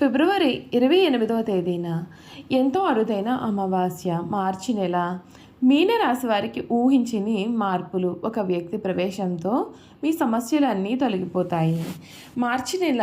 ఫిబ్రవరి ఇరవై ఎనిమిదవ తేదీన ఎంతో అరుదైన అమావాస్య మార్చి నెల మీనరాశి వారికి ఊహించని మార్పులు ఒక వ్యక్తి ప్రవేశంతో మీ సమస్యలన్నీ తొలగిపోతాయి. మార్చి నెల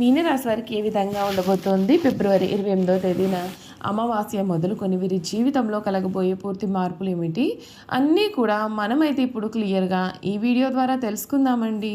మీనరాశి వారికి ఏ విధంగా ఉండబోతోంది? ఫిబ్రవరి ఇరవై ఎనిమిదవ తేదీన అమావాస్య మొదలుకొని వీరి జీవితంలో కలగబోయే పూర్తి మార్పులు ఏమిటి? అన్నీ కూడా మనమైతే ఇప్పుడు క్లియర్గా ఈ వీడియో ద్వారా తెలుసుకుందామండి.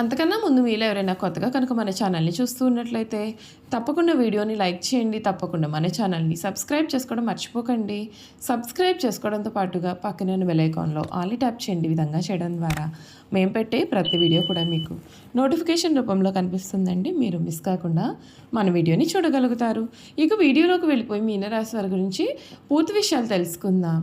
అంతకన్నా ముందు మీలో ఎవరైనా కొత్తగా కనుక మన ఛానల్ని చూస్తూ ఉన్నట్లయితే తప్పకుండా వీడియోని లైక్ చేయండి తప్పకుండా మన ఛానల్ని సబ్స్క్రైబ్ చేసుకోవడం మర్చిపోకండి. సబ్స్క్రైబ్ చేసుకోవడంతో పాటుగా పక్కన ఉన్న బెల్ ఐకాన్లో ఆల్ ట్యాప్ చేయండి విధంగా చేయడం ద్వారా. మేము పెట్టే ప్రతి వీడియో కూడా మీకు నోటిఫికేషన్ రూపంలో కనిపిస్తుందండి. మీరు మిస్ కాకుండా మన వీడియోని చూడగలుగుతారు. ఇక వీడియోలోకి వెళ్ళిపోయి మీనరాశి వారి గురించి పూర్తి విషయాలు తెలుసుకుందాం.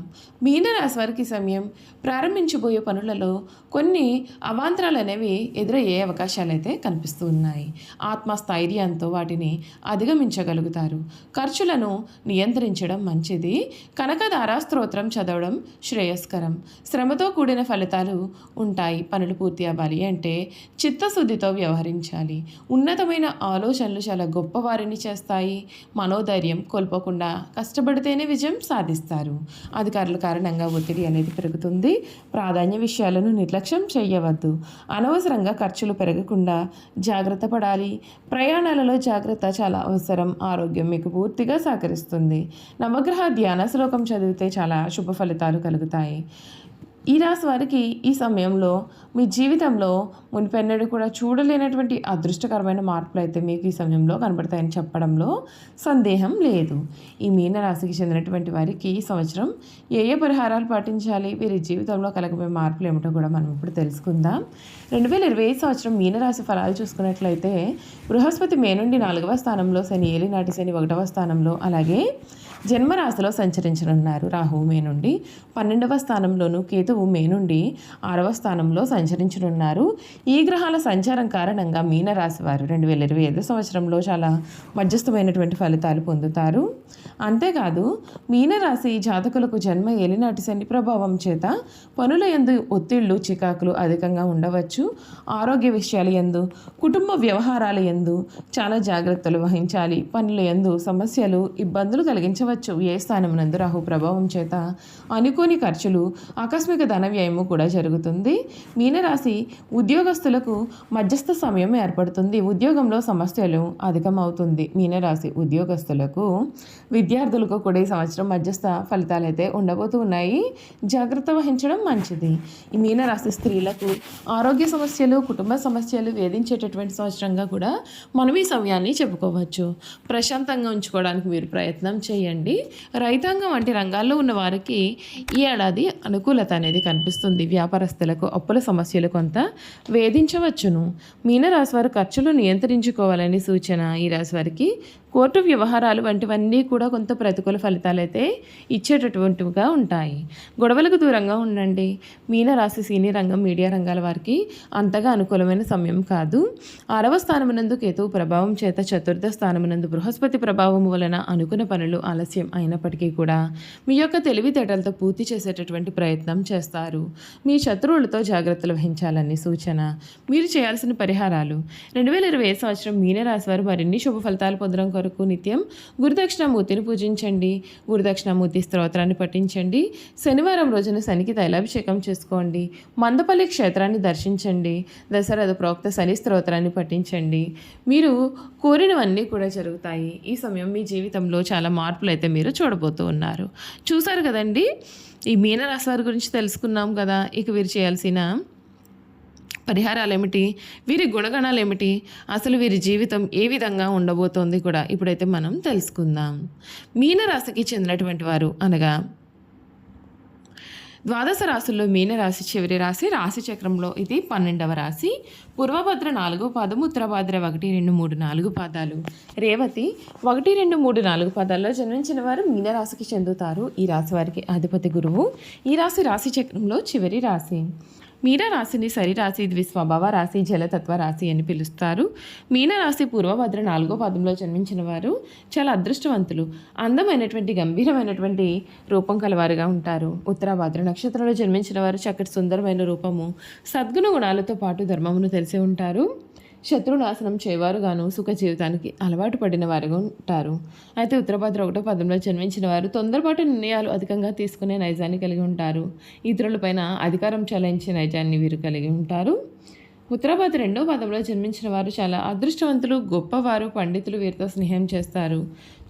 మీనరాశి వారికి సమయం ప్రారంభించబోయే పనులలో కొన్ని అవాంతరాలు అనేవి ఎదురయ్యే అవకాశాలు అయితే కనిపిస్తూ ఉన్నాయి ఆత్మస్థైర్యంతో వాటిని అధిగమించగలుగుతారు. ఖర్చులను నియంత్రించడం మంచిది. కనకధార స్తోత్రం చదవడం శ్రేయస్కరం. శ్రమతో కూడిన ఫలితాలు ఉంటాయి. పనులు పూర్తి అవ్వాలి అంటే చిత్తశుద్ధితో వ్యవహరించాలి. ఉన్నతమైన ఆలోచనలు చాలా గొప్పవారిని చేస్తాయి. మనోధైర్యం కోల్పోకుండా కష్టపడితేనే విజయం సాధిస్తారు. అధికారుల కారణంగా ఒత్తిడి అనేది పెరుగుతుంది. ప్రాధాన్య విషయాలను నిర్లక్ష్యం చేయవద్దు. అనవసరంగా ఖర్చులు పెరగకుండా జాగ్రత్త పడాలి. ప్రయాణాలలో జాగ్రత్త చాలా అవసరం. ఆరోగ్యం మీకు పూర్తిగా సహకరిస్తుంది. నవగ్రహ ధ్యాన శ్లోకం చదివితే చాలా శుభ ఫలితాలు కలుగుతాయి. ఈ రాశి వారికి ఈ సమయంలో మీ జీవితంలో మునిపెన్నడు కూడా చూడలేనటువంటి అదృష్టకరమైన మార్పులు అయితే మీకు ఈ సమయంలో కనబడతాయని చెప్పడంలో సందేహం లేదు. ఈ మీనరాశికి చెందినటువంటి వారికి ఈ సంవత్సరం ఏ ఏ పరిహారాలు పాటించాలి వీరి జీవితంలో కలగబోయే మార్పులు ఏమిటో కూడా మనం ఇప్పుడు తెలుసుకుందాం. రెండు వేల ఇరవై ఐదు సంవత్సరం మీనరాశి ఫలాలు చూసుకున్నట్లయితే బృహస్పతి మే నుండి నాలుగవ స్థానంలో శని ఏలినాటి శని ఒకటవ స్థానంలో అలాగే జన్మరాశిలో సంచరించనున్నారు. రాహువు మే నుండి పన్నెండవ స్థానంలోనూ కేతు కేతువు మే నుండి ఆరవ స్థానంలో సంచరించనున్నారు. ఈ గ్రహాల సంచారం కారణంగా మీనరాశి వారు రెండు వేల ఇరవై ఐదు సంవత్సరంలో చాలా మధ్యస్థమైనటువంటి ఫలితాలు పొందుతారు. అంతేకాదు మీనరాశి జాతకులకు జన్మ ఏలినాటి శని ప్రభావం చేత పనుల ఎందు ఒత్తిళ్ళు చికాకులు అధికంగా ఉండవచ్చు. ఆరోగ్య విషయాల ఎందు కుటుంబ వ్యవహారాల ఎందు చాలా జాగ్రత్తలు వహించాలి. పనుల ఎందు సమస్యలు ఇబ్బందులు కలిగించవచ్చు. ఏ స్థానం నందు రాహు ప్రభావం చేత అనుకోని ఖర్చులు ఆకస్మిక ధన వ్యయము కూడా జరుగుతుంది. మీనరాశి ఉద్యోగస్తులకు మధ్యస్థ సమయం ఏర్పడుతుంది. ఉద్యోగంలో సమస్యలు అధికమవుతుంది. మీనరాశి ఉద్యోగస్తులకు విద్యార్థులకు కూడా ఈ సంవత్సరం మధ్యస్థ ఫలితాలు అయితే ఉండబోతూ ఉన్నాయి. జాగ్రత్త వహించడం మంచిది. ఈ మీనరాశి స్త్రీలకు ఆరోగ్య సమస్యలు కుటుంబ సమస్యలు వేధించేటటువంటి సంవత్సరంగా కూడా మనం ఈ సమయాన్ని చెప్పుకోవచ్చు. ప్రశాంతంగా ఉంచుకోవడానికి మీరు ప్రయత్నం చేయండి. రైతాంగం వంటి రంగాల్లో ఉన్న వారికి ఈ ఏడాది అనుకూలత అనేది కనిపిస్తుంది. వ్యాపారస్తులకు అప్పుల సమస్యలు కొంత వేధించవచ్చును. మీనరాశి వారు ఖర్చులు నియంత్రించుకోవాలని సూచన ఈ రాశివారికి కోర్టు వ్యవహారాలు వంటివన్నీ కూడా కొంత ప్రతికూల ఫలితాలు అయితే ఇచ్చేటటువంటివిగా ఉంటాయి. గొడవలకు దూరంగా ఉండండి. మీనరాశి సినీ రంగం మీడియా రంగాల వారికి అంతగా అనుకూలమైన సమయం కాదు. ఆరవ స్థానమునందు కేతువు ప్రభావం చేత చతుర్థ స్థానమునందు బృహస్పతి ప్రభావం వలన అనుకున్న పనులు ఆలస్యం అయినప్పటికీ కూడా మీ యొక్క తెలివితేటలతో పూర్తి చేసేటటువంటి ప్రయత్నం చేస్తారు. మీ శత్రువులతో జాగ్రత్తలు వహించాలని సూచన. మీరు చేయాల్సిన పరిహారాలు. రెండు వేల ఇరవై సంవత్సరం మీనరాశి వారు మరిన్ని శుభ ఫలితాలు పొందడం కొరకు నిత్యం గురుదక్షిణామూర్తిని పూజించండి. గురుదక్షిణామూర్తి స్తోత్రాన్ని పఠించండి. శనివారం రోజున శనికి తైలాభిషేకం చేసుకోండి. మందపల్లి క్షేత్రాన్ని దర్శించండి. దశరథ ప్రోక్త శని స్తోత్రాన్ని పఠించండి. మీరు కోరినవన్నీ కూడా జరుగుతాయి. ఈ సమయం మీ జీవితంలో చాలా మార్పులు అయితే మీరు చూడబోతూ ఉన్నారు. చూసారు కదండి? ఈ మీనరాశి వారి గురించి తెలుసుకున్నాం కదా. ఇక వీరు చేయాల్సిన పరిహారాలు ఏమిటి వీరి గుణగణాలు ఏమిటి అసలు వీరి జీవితం ఏ విధంగా ఉండబోతోంది కూడా ఇప్పుడైతే మనం తెలుసుకుందాం. మీనరాశికి చెందినటువంటి వారు అనగా ద్వాదశ రాశుల్లో మీనరాశి చివరి రాశి రాశి చక్రంలో ఇది పన్నెండవ రాశి. పూర్వభద్ర నాలుగు పాదం ఉత్తరభద్ర ఒకటి రెండు మూడు నాలుగు పాదాలు. రేవతి ఒకటి రెండు మూడు నాలుగు పాదాల్లో జన్మించిన వారు మీనరాశికి చెందుతారు. ఈ రాశి వారికి అధిపతి గురువు. ఈ రాశి రాశి చక్రంలో చివరి రాశి. మీనరాశిని సరిరాశి ద్విస్వభావ రాశి జలతత్వ రాశి అని పిలుస్తారు. మీనరాశి పూర్వభద్ర నాలుగో పదంలో జన్మించిన వారు చాలా అదృష్టవంతులు. అందమైనటువంటి గంభీరమైనటువంటి రూపం కలవారుగా ఉంటారు. ఉత్తరాభద్ర నక్షత్రంలో జన్మించిన వారు చక్కటి సుందరమైన రూపము సద్గుణ గుణాలతో పాటు ధర్మమును తెలిసి ఉంటారు. శత్రునాశనం చేయవారుగాను సుఖ జీవితానికి అలవాటు పడిన వారుగా ఉంటారు. అయితే ఉత్తరభద్ర ఒకటో పదంలో జన్మించిన వారు తొందరపాటు నిర్ణయాలు అధికంగా తీసుకునే నైజాన్ని కలిగి ఉంటారు. ఇతరులపైన అధికారం చలాయించే నైజాన్ని వీరు కలిగి ఉంటారు. ఉత్తరాబాద్ రెండో పదంలో జన్మించిన వారు చాలా అదృష్టవంతులు గొప్పవారు పండితులు వీరితో స్నేహం చేస్తారు.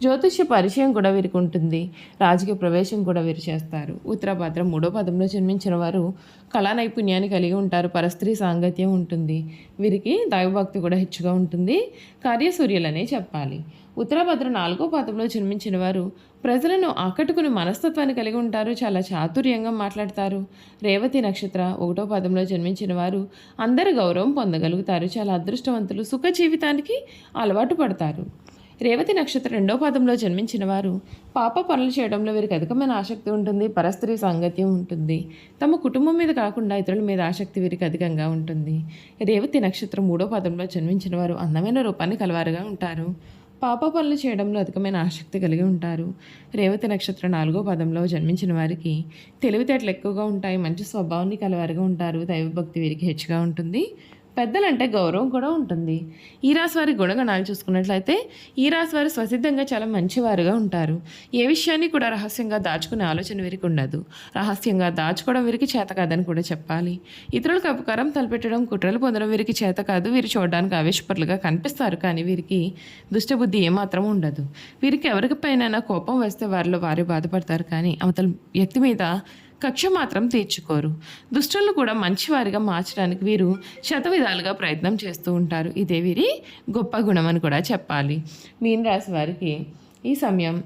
జ్యోతిష్య పరిచయం కూడా వీరికి ఉంటుంది. రాజకీయ ప్రవేశం కూడా వీరు చేస్తారు. ఉత్తరాభద్ర మూడో పదంలో జన్మించిన వారు కళా నైపుణ్యాన్ని కలిగి ఉంటారు. పరస్త్రీ సాంగత్యం ఉంటుంది. వీరికి దైవభక్తి కూడా హెచ్చుగా ఉంటుంది. కార్యసూర్యులనే చెప్పాలి. ఉత్తరాభద్ర నాలుగో పాదంలో జన్మించిన వారు ప్రజలను ఆకట్టుకుని మనస్తత్వాన్ని కలిగి ఉంటారు. చాలా చాతుర్యంగా మాట్లాడతారు. రేవతి నక్షత్ర ఒకటో పదంలో జన్మించిన వారు అందరు గౌరవం పొందగలుగుతారు. చాలా అదృష్టవంతులు సుఖ జీవితానికి అలవాటు పడతారు. రేవతి నక్షత్ర రెండో పాదంలో జన్మించిన వారు పాప పనులు చేయడంలో వీరికి అధికమైన ఆసక్తి ఉంటుంది పరస్త్రీ సాంగత్యం ఉంటుంది. తమ కుటుంబం మీద కాకుండా ఇతరుల మీద ఆసక్తి వీరికి అధికంగా ఉంటుంది. రేవతి నక్షత్రం మూడో పాదంలో జన్మించిన వారు అందమైన రూపాన్ని కలవారుగా ఉంటారు. పాప పనులు చేయడంలో అధికమైన ఆసక్తి కలిగి ఉంటారు. రేవతి నక్షత్రం నాలుగో పదంలో జన్మించిన వారికి తెలివితేటలు ఎక్కువగా ఉంటాయి మంచి స్వభావాన్ని కలవారుగా ఉంటారు. దైవభక్తి వీరికి హెచ్చుగా ఉంటుంది. పెద్దలంటే గౌరవం కూడా ఉంటుంది. ఈ రాశి వారి గుణగణాలు చూసుకున్నట్లయితే ఈ రాశి వారు స్వసిద్ధంగా చాలా మంచివారుగా ఉంటారు. ఏ విషయాన్ని కూడా రహస్యంగా దాచుకునే ఆలోచన వీరికి ఉండదు. రహస్యంగా దాచుకోవడం వీరికి చేత కాదని కూడా చెప్పాలి. ఇతరులకు అపకారం తలపెట్టడం కుట్రలు పొందడం వీరికి చేత కాదు. వీరు చూడడానికి ఆవేశపరులుగా కనిపిస్తారు. కానీ వీరికి దుష్టబుద్ధి ఏమాత్రం ఉండదు. వీరికి ఎవరికైనా కోపం వస్తే వారిలో వారే బాధపడతారు. కానీ అవతల వ్యక్తి మీద కక్ష మాత్రం తీర్చుకోరు. దుష్టులను కూడా మంచివారిగా మార్చడానికి వీరు శతవిధాలుగా ప్రయత్నం చేస్తూ ఉంటారు. ఇదే వీరి గొప్ప గుణం అని కూడా చెప్పాలి. మీనరాశి వారికి ఈ సమయం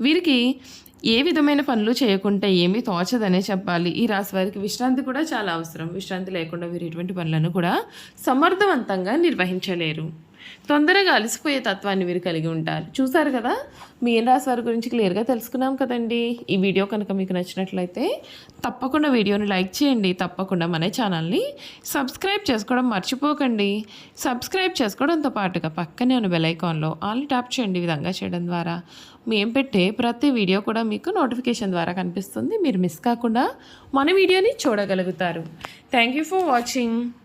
వీరికి ఏ విధమైన పనులు చేయకుంటే ఏమీ తోచదనే చెప్పాలి. ఈ రాశి వారికి విశ్రాంతి కూడా చాలా అవసరం. విశ్రాంతి లేకుండా వీరు ఎటువంటి పనులను కూడా సమర్థవంతంగా నిర్వహించలేరు. తొందరగా అలసిపోయే తత్వాన్ని వీరు కలిగి ఉంటారు చూసారు కదా? మీ రాశి వారి గురించి క్లియర్గా తెలుసుకున్నాం కదండి. ఈ వీడియో కనుక మీకు నచ్చినట్లయితే తప్పకుండా వీడియోని లైక్ చేయండి. తప్పకుండా మన ఛానల్ని సబ్స్క్రైబ్ చేసుకోవడం మర్చిపోకండి. సబ్స్క్రైబ్ చేసుకోవడంతో పాటుగా పక్కనే ఉన్న బెలైకాన్లో ఆల్ని ఆల్ ట్యాప్ చేయండి విధంగా చేయడం ద్వారా. మేము పెట్టే ప్రతి వీడియో కూడా మీకు నోటిఫికేషన్ ద్వారా కనిపిస్తుంది. మీరు మిస్ కాకుండా మన వీడియోని చూడగలుగుతారు. Thank you for watching.